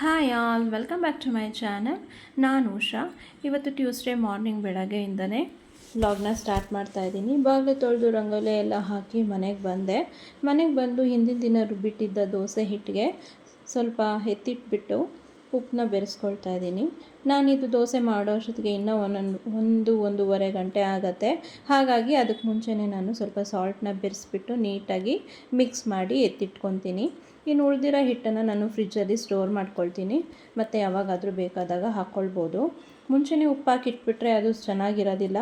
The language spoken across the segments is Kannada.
Hi all welcome back to my channel ನಾನು ಉಷಾ. ಇವತ್ತು ಟ್ಯೂಸ್ಡೇ ಮಾರ್ನಿಂಗ್ ಬೆಳಗ್ಗೆಯಿಂದನೇ ವ್ಲಾಗ್ನ ಸ್ಟಾರ್ಟ್ ಮಾಡ್ತಾ ಇದ್ದೀನಿ. ಬಾಗಿಲು ತೊಳೆದು ರಂಗೋಲಿ ಎಲ್ಲ ಹಾಕಿ ಮನೆಗೆ ಬಂದೆ. ಮನೆಗೆ ಬಂದು ಹಿಂದಿನ ದಿನ ರುಬ್ಬಿಟ್ಟಿದ್ದ ದೋಸೆ ಹಿಟ್ಟಿಗೆ ಸ್ವಲ್ಪ ಎತ್ತಿಟ್ಬಿಟ್ಟು ಉಪ್ಪನ್ನ ಬೆರೆಸ್ಕೊಳ್ತಾ ಇದ್ದೀನಿ. ನಾನಿದು ದೋಸೆ ಮಾಡೋ ಅಷ್ಟೊತ್ತಿಗೆ ಇನ್ನೂ ಒಂದೊಂದು, ಒಂದು, ಒಂದೂವರೆ ಗಂಟೆ ಆಗುತ್ತೆ. ಹಾಗಾಗಿ ಅದಕ್ಕೆ ಮುಂಚೆನೇ ನಾನು ಸ್ವಲ್ಪ ಸಾಲ್ಟ್ನ ಬೆರೆಸ್ಬಿಟ್ಟು ನೀಟಾಗಿ ಮಿಕ್ಸ್ ಮಾಡಿ ಎತ್ತಿಟ್ಕೊತೀನಿ. ಇನ್ನು ಉಳಿದಿರೋ ಹಿಟ್ಟನ್ನು ನಾನು ಫ್ರಿಜ್ಜಲ್ಲಿ ಸ್ಟೋರ್ ಮಾಡ್ಕೊಳ್ತೀನಿ. ಮತ್ತು ಯಾವಾಗಾದರೂ ಬೇಕಾದಾಗ ಹಾಕ್ಕೊಳ್ಬೋದು ಮುಂಚೆನೇ ಉಪ್ಪು ಹಾಕಿಟ್ಬಿಟ್ರೆ ಅದು ಚೆನ್ನಾಗಿರೋದಿಲ್ಲ.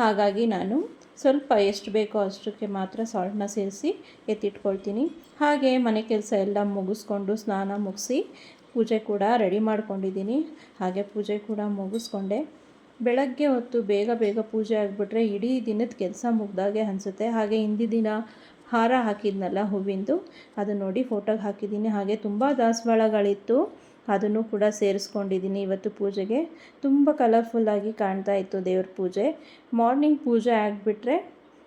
ಹಾಗಾಗಿ ನಾನು ಸ್ವಲ್ಪ ಎಷ್ಟು ಬೇಕೋ ಅಷ್ಟಕ್ಕೆ ಮಾತ್ರ ಸಾಲ್ಟನ್ನ ಸೇರಿಸಿ ಎತ್ತಿಟ್ಕೊಳ್ತೀನಿ. ಹಾಗೆ ಮನೆ ಕೆಲಸ ಎಲ್ಲ ಮುಗಿಸ್ಕೊಂಡು ಸ್ನಾನ ಮುಗಿಸಿ ಪೂಜೆ ಕೂಡ ರೆಡಿ ಮಾಡ್ಕೊಂಡಿದ್ದೀನಿ. ಹಾಗೆ ಪೂಜೆ ಕೂಡ ಮುಗಿಸ್ಕೊಂಡೆ. ಬೆಳಗ್ಗೆ ಹೊತ್ತು ಬೇಗ ಬೇಗ ಪೂಜೆ ಆಗಿಬಿಟ್ರೆ ಇಡೀ ದಿನದ ಕೆಲಸ ಮುಗ್ದಾಗೆ ಅನಿಸುತ್ತೆ. ಹಾಗೆ ಹಿಂದಿನ ದಿನ ಹಾರ ಹಾಕಿದ್ನಲ್ಲ ಹೂವಿಂದು, ಅದು ನೋಡಿ ಫೋಟೋಗೆ ಹಾಕಿದ್ದೀನಿ. ಹಾಗೆ ತುಂಬ ದಾಸವಾಳಗಳಿತ್ತು. ಅದನ್ನು ಕೂಡ ಸೇರಿಸ್ಕೊಂಡಿದ್ದೀನಿ ಇವತ್ತು ಪೂಜೆಗೆ. ತುಂಬ ಕಲರ್ಫುಲ್ಲಾಗಿ ಕಾಣ್ತಾ ಇತ್ತು ದೇವ್ರ ಪೂಜೆ. ಮಾರ್ನಿಂಗ್ ಪೂಜೆ ಆಗಿಬಿಟ್ರೆ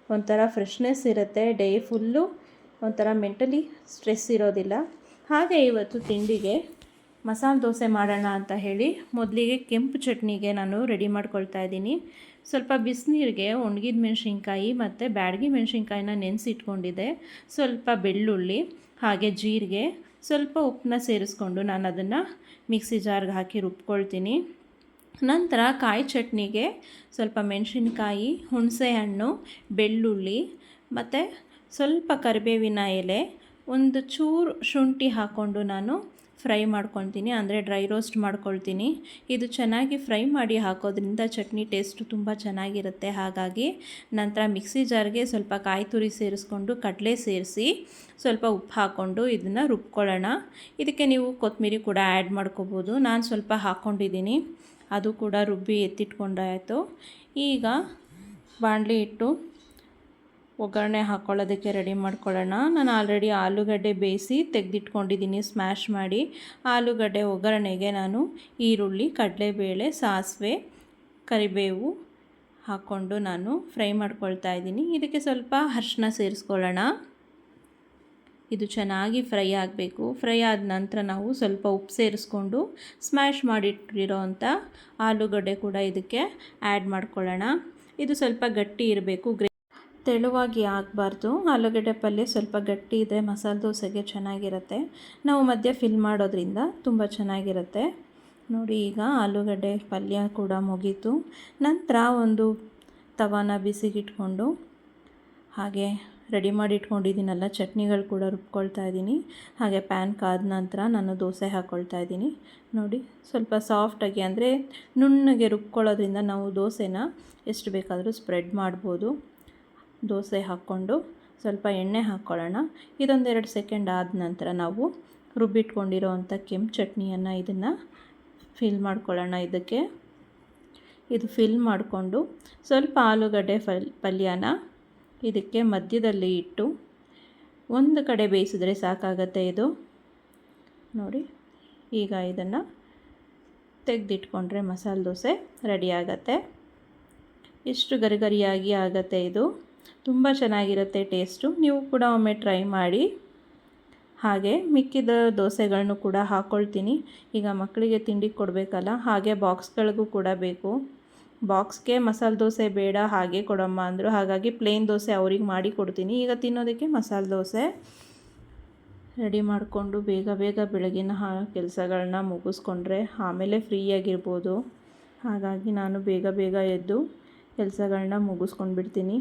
ಒಂಥರ ಫ್ರೆಶ್ನೆಸ್ ಇರುತ್ತೆ. ಡೇ ಫುಲ್ಲು ಒಂಥರ ಮೆಂಟಲಿ ಸ್ಟ್ರೆಸ್ ಇರೋದಿಲ್ಲ. ಹಾಗೆ ಇವತ್ತು ತಿಂಡಿಗೆ ಮಸಾಲೆ ದೋಸೆ ಮಾಡೋಣ ಅಂತ ಹೇಳಿ ಮೊದಲಿಗೆ ಕೆಂಪು ಚಟ್ನಿಗೆ ನಾನು ರೆಡಿ ಮಾಡ್ಕೊಳ್ತಾ ಇದ್ದೀನಿ. ಸ್ವಲ್ಪ ಬಿಸಿನೀರಿಗೆ ಒಣಗಿದ ಮೆಣಸಿನ್ಕಾಯಿ ಮತ್ತು ಬ್ಯಾಡಗಿ ಮೆಣಸಿನ್ಕಾಯಿನ ನೆನೆಸಿಟ್ಕೊಂಡಿದ್ದೆ. ಸ್ವಲ್ಪ ಬೆಳ್ಳುಳ್ಳಿ, ಹಾಗೆ ಜೀರಿಗೆ, ಸ್ವಲ್ಪ ಉಪ್ಪನ್ನ ಸೇರಿಸ್ಕೊಂಡು ನಾನು ಅದನ್ನು ಮಿಕ್ಸಿ ಜಾರ್ಗೆ ಹಾಕಿ ರುಬ್ಕೊಳ್ತೀನಿ. ನಂತರ ಕಾಯಿ ಚಟ್ನಿಗೆ ಸ್ವಲ್ಪ ಮೆಣಸಿನ್ಕಾಯಿ ಹುಣಸೆ ಹಣ್ಣು ಬೆಳ್ಳುಳ್ಳಿ ಮತ್ತು ಸ್ವಲ್ಪ ಕರಿಬೇವಿನ ಎಲೆ, ಒಂದು ಚೂರು ಶುಂಠಿ ಹಾಕ್ಕೊಂಡು ನಾನು ಫ್ರೈ ಮಾಡ್ಕೊಳ್ತೀನಿ, ಅಂದರೆ ಡ್ರೈ ರೋಸ್ಟ್ ಮಾಡ್ಕೊಳ್ತೀನಿ. ಇದು ಚೆನ್ನಾಗಿ ಫ್ರೈ ಮಾಡಿ ಹಾಕೋದ್ರಿಂದ ಚಟ್ನಿ ಟೇಸ್ಟ್ ತುಂಬ ಚೆನ್ನಾಗಿರುತ್ತೆ. ಹಾಗಾಗಿ ನಂತರ ಮಿಕ್ಸಿ ಜಾರ್ಗೆ ಸ್ವಲ್ಪ ಕಾಯಿ ತುರಿ ಸೇರಿಸ್ಕೊಂಡು ಕಡಲೆ ಸೇರಿಸಿ ಸ್ವಲ್ಪ ಉಪ್ಪು ಹಾಕ್ಕೊಂಡು ಇದನ್ನು ರುಬ್ಕೊಳ್ಳೋಣ. ಇದಕ್ಕೆ ನೀವು ಕೊತ್ತಂಬರಿ ಕೂಡ ಆ್ಯಡ್ ಮಾಡ್ಕೋಬೋದು. ನಾನು ಸ್ವಲ್ಪ ಹಾಕ್ಕೊಂಡಿದ್ದೀನಿ. ಅದು ಕೂಡ ರುಬ್ಬಿ ಎತ್ತಿಟ್ಕೊಂಡಾಯಿತು. ಈಗ ಬಾಣಲಿ ಇಟ್ಟು ಒಗ್ಗರಣೆ ಹಾಕ್ಕೊಳ್ಳೋದಕ್ಕೆ ರೆಡಿ ಮಾಡ್ಕೊಳ್ಳೋಣ. ನಾನು ಆಲ್ರೆಡಿ ಆಲೂಗಡ್ಡೆ ಬೇಯಿಸಿ ತೆಗೆದಿಟ್ಕೊಂಡಿದ್ದೀನಿ. ಸ್ಮ್ಯಾಶ್ ಮಾಡಿ ಆಲೂಗಡ್ಡೆ ಒಗ್ಗರಣೆಗೆ ನಾನು ಈರುಳ್ಳಿ, ಕಡಲೆಬೇಳೆ, ಸಾಸಿವೆ, ಕರಿಬೇವು ಹಾಕ್ಕೊಂಡು ನಾನು ಫ್ರೈ ಮಾಡ್ಕೊಳ್ತಾ ಇದ್ದೀನಿ. ಇದಕ್ಕೆ ಸ್ವಲ್ಪ ಅರ್ಶಿನ ಸೇರಿಸ್ಕೊಳ್ಳೋಣ. ಇದು ಚೆನ್ನಾಗಿ ಫ್ರೈ ಆಗಬೇಕು. ಫ್ರೈ ಆದ ನಂತರ ನಾವು ಸ್ವಲ್ಪ ಉಪ್ಪು ಸೇರಿಸ್ಕೊಂಡು ಸ್ಮ್ಯಾಶ್ ಮಾಡಿಟ್ಟಿರೋ ಅಂಥ ಆಲೂಗಡ್ಡೆ ಕೂಡ ಇದಕ್ಕೆ ಆ್ಯಡ್ ಮಾಡ್ಕೊಳ್ಳೋಣ. ಇದು ಸ್ವಲ್ಪ ಗಟ್ಟಿ ಇರಬೇಕು. ಗ್ರೇ ತೆಳುವಾಗಿ ಆಗಬಾರ್ದು. ಆಲೂಗಡ್ಡೆ ಪಲ್ಯ ಸ್ವಲ್ಪ ಗಟ್ಟಿ ಇದ್ದರೆ ಮಸಾಲೆ ದೋಸೆಗೆ ಚೆನ್ನಾಗಿರುತ್ತೆ. ನಾವು ಮಧ್ಯ ಫಿಲ್ ಮಾಡೋದ್ರಿಂದ ತುಂಬ ಚೆನ್ನಾಗಿರುತ್ತೆ. ನೋಡಿ, ಈಗ ಆಲೂಗಡ್ಡೆ ಪಲ್ಯ ಕೂಡ ಮುಗೀತು. ನಂತರ ಒಂದು ತವಾನ ಬಿಸಿಗಿಟ್ಕೊಂಡು ಹಾಗೆ ರೆಡಿ ಮಾಡಿ ಇಟ್ಕೊಂಡಿದ್ದೀನಲ್ಲ ಚಟ್ನಿಗಳು ಕೂಡ ರುಬ್ಕೊಳ್ತಾ ಇದ್ದೀನಿ. ಹಾಗೆ ಪ್ಯಾನ್ ಕಾದ ನಂತರ ನಾನು ದೋಸೆ ಹಾಕ್ಕೊಳ್ತಾ ಇದ್ದೀನಿ. ನೋಡಿ, ಸ್ವಲ್ಪ ಸಾಫ್ಟಾಗಿ ಅಂದರೆ ನುಣ್ಣಗೆ ರುಬ್ಕೊಳ್ಳೋದ್ರಿಂದ ನಾವು ದೋಸೆನ ಎಷ್ಟು ಬೇಕಾದರೂ ಸ್ಪ್ರೆಡ್ ಮಾಡ್ಬೋದು. ದೋಸೆ ಹಾಕ್ಕೊಂಡು ಸ್ವಲ್ಪ ಎಣ್ಣೆ ಹಾಕ್ಕೊಳ್ಳೋಣ. ಇದೊಂದೆರಡು ಸೆಕೆಂಡ್ ಆದ ನಂತರ ನಾವು ರುಬ್ಬಿಟ್ಕೊಂಡಿರೋ ಅಂಥ ಕೆಂಪು ಚಟ್ನಿಯನ್ನು ಇದನ್ನು ಫಿಲ್ ಮಾಡ್ಕೊಳ್ಳೋಣ ಇದಕ್ಕೆ. ಇದು ಫಿಲ್ ಮಾಡಿಕೊಂಡು ಸ್ವಲ್ಪ ಆಲೂಗಡ್ಡೆ ಫಲ್ ಪಲ್ಯನ ಇದಕ್ಕೆ ಮಧ್ಯದಲ್ಲಿ ಇಟ್ಟು ಒಂದು ಕಡೆ ಬೇಯಿಸಿದ್ರೆ ಸಾಕಾಗತ್ತೆ ಇದು. ನೋಡಿ, ಈಗ ಇದನ್ನು ತೆಗೆದಿಟ್ಕೊಂಡ್ರೆ ಮಸಾಲೆ ದೋಸೆ ರೆಡಿ ಆಗತ್ತೆ. ಇಷ್ಟು ಗರಿಗರಿಯಾಗಿ ಆಗತ್ತೆ ಇದು. ತುಂಬ ಚೆನ್ನಾಗಿರುತ್ತೆ ಟೇಸ್ಟು. ನೀವು ಕೂಡ ಒಮ್ಮೆ ಟ್ರೈ ಮಾಡಿ. ಹಾಗೆ ಮಿಕ್ಕಿದ ದೋಸೆಗಳನ್ನು ಕೂಡ ಹಾಕ್ಕೊಳ್ತೀನಿ ಈಗ ಮಕ್ಕಳಿಗೆ ತಿಂಡಿ ಕೊಡಬೇಕಲ್ಲ, ಹಾಗೆ ಬಾಕ್ಸ್ಗಳಿಗೂ ಕೂಡ ಬೇಕು. ಬಾಕ್ಸ್ಗೆ ಮಸಾಲೆ ದೋಸೆ ಬೇಡ, ಹಾಗೆ ಕೊಡಮ್ಮ ಅಂದರು. ಹಾಗಾಗಿ ಪ್ಲೇನ್ ದೋಸೆ ಅವ್ರಿಗೆ ಮಾಡಿ ಕೊಡ್ತೀನಿ. ಈಗ ತಿನ್ನೋದಕ್ಕೆ ಮಸಾಲೆ ದೋಸೆ. ರೆಡಿ ಮಾಡಿಕೊಂಡು ಬೇಗ ಬೇಗ ಬೆಳಗಿನ ಹಾ ಕೆಲಸಗಳನ್ನ ಮುಗಿಸ್ಕೊಂಡ್ರೆ ಆಮೇಲೆ ಫ್ರೀಯಾಗಿರ್ಬೋದು ಹಾಗಾಗಿ ನಾನು ಬೇಗ ಬೇಗ ಎದ್ದು ಕೆಲಸಗಳನ್ನ ಮುಗಿಸ್ಕೊಂಡು ಬಿಡ್ತೀನಿ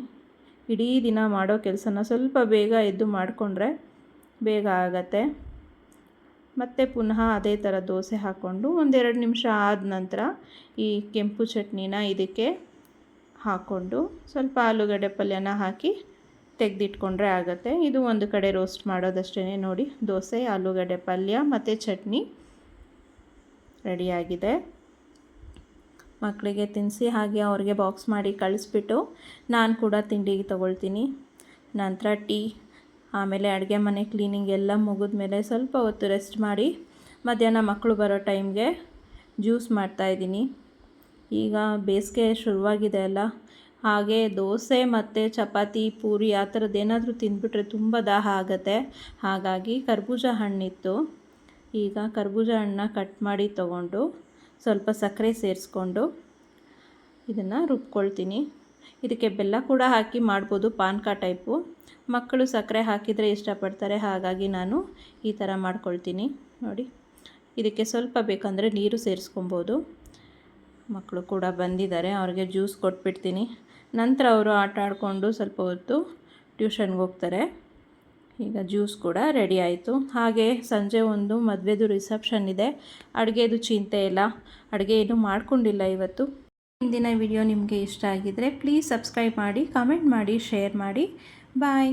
ಇಡೀ ದಿನ ಮಾಡೋ ಕೆಲಸನ ಸ್ವಲ್ಪ ಬೇಗ ಎದ್ದು ಮಾಡಿಕೊಂಡ್ರೆ ಬೇಗ ಆಗತ್ತೆ. ಮತ್ತು ಪುನಃ ಅದೇ ಥರ ದೋಸೆ ಹಾಕ್ಕೊಂಡು ಒಂದೆರಡು ನಿಮಿಷ ಆದ ನಂತರ ಈ ಕೆಂಪು ಚಟ್ನಿನ ಇದಕ್ಕೆ ಹಾಕ್ಕೊಂಡು ಸ್ವಲ್ಪ ಆಲೂಗಡ್ಡೆ ಪಲ್ಯನ ಹಾಕಿ ತೆಗೆದಿಟ್ಕೊಂಡ್ರೆ ಆಗುತ್ತೆ. ಇದು ಒಂದು ಕಡೆ ರೋಸ್ಟ್ ಮಾಡೋದಷ್ಟೇ ನೋಡಿ. ದೋಸೆ, ಆಲೂಗಡ್ಡೆ ಪಲ್ಯ ಮತ್ತು ಚಟ್ನಿ ರೆಡಿಯಾಗಿದೆ ಮಕ್ಕಳಿಗೆ ತಿನ್ನಿಸಿ ಹಾಗೆ ಅವ್ರಿಗೆ ಬಾಕ್ಸ್ ಮಾಡಿ ಕಳಿಸ್ಬಿಟ್ಟು ನಾನು ಕೂಡ ತಿಂಡಿಗೆ ತೊಗೊಳ್ತೀನಿ. ನಂತರ ಟೀ, ಆಮೇಲೆ ಅಡುಗೆ ಮನೆ ಕ್ಲೀನಿಂಗ್ ಎಲ್ಲ ಮುಗಿದ ಮೇಲೆ ಸ್ವಲ್ಪ ಹೊತ್ತು ರೆಸ್ಟ್ ಮಾಡಿ ಮಧ್ಯಾಹ್ನ ಮಕ್ಕಳು ಬರೋ ಟೈಮ್ಗೆ ಜ್ಯೂಸ್ ಮಾಡ್ತಾಯಿದ್ದೀನಿ ಈಗ ಬೇಸಿಗೆ ಶುರುವಾಗಿದೆ ಅಲ್ಲ, ಹಾಗೆ ದೋಸೆ ಮತ್ತು ಚಪಾತಿ, ಪೂರಿ ಆ ಥರದ್ದು ಏನಾದರೂ ತಿಂದ್ಬಿಟ್ರೆ ತುಂಬ ದಾಹ ಆಗುತ್ತೆ. ಹಾಗಾಗಿ ಕರ್ಬೂಜ ಹಣ್ಣಿತ್ತು. ಈಗ ಕರ್ಬೂಜ ಹಣ್ಣನ್ನ ಕಟ್ ಮಾಡಿ ತೊಗೊಂಡು ಸ್ವಲ್ಪ ಸಕ್ಕರೆ ಸೇರಿಸ್ಕೊಂಡು ಇದನ್ನು ರುಬ್ಕೊಳ್ತೀನಿ. ಇದಕ್ಕೆ ಬೆಲ್ಲ ಕೂಡ ಹಾಕಿ ಮಾಡ್ಬೋದು ಪಾನ್ಕ ಟೈಪು. ಮಕ್ಕಳು ಸಕ್ಕರೆ ಹಾಕಿದರೆ ಇಷ್ಟಪಡ್ತಾರೆ, ಹಾಗಾಗಿ ನಾನು ಈ ಥರ ಮಾಡ್ಕೊಳ್ತೀನಿ. ನೋಡಿ, ಇದಕ್ಕೆ ಸ್ವಲ್ಪ ಬೇಕಂದರೆ ನೀರು ಸೇರಿಸ್ಕೊಬೋದು. ಮಕ್ಕಳು ಕೂಡ ಬಂದಿದ್ದಾರೆ, ಅವ್ರಿಗೆ ಜ್ಯೂಸ್ ಕೊಟ್ಬಿಡ್ತೀನಿ. ನಂತರ ಅವರು ಆಟ ಆಡಿಕೊಂಡು ಸ್ವಲ್ಪ ಹೊತ್ತು ಟ್ಯೂಷನ್ಗೆ ಹೋಗ್ತಾರೆ. ಈಗ ಜ್ಯೂಸ್ ಕೂಡ ರೆಡಿ ಆಯಿತು. ಹಾಗೆ ಸಂಜೆ ಒಂದು ಮದುವೆದು ರಿಸೆಪ್ಷನ್ ಇದೆ. ಅಡುಗೆದು ಚಿಂತೆ ಇಲ್ಲ. ಅಡುಗೆ ಏನು ಮಾಡ್ಕೊಂಡಿಲ್ಲ ಇವತ್ತು. ಇಂದಿನ ವಿಡಿಯೋ ನಿಮಗೆ ಇಷ್ಟ ಆಗಿದ್ದರೆ ಪ್ಲೀಸ್ ಸಬ್ಸ್ಕ್ರೈಬ್ ಮಾಡಿ, ಕಮೆಂಟ್ ಮಾಡಿ, ಶೇರ್ ಮಾಡಿ. ಬಾಯ್.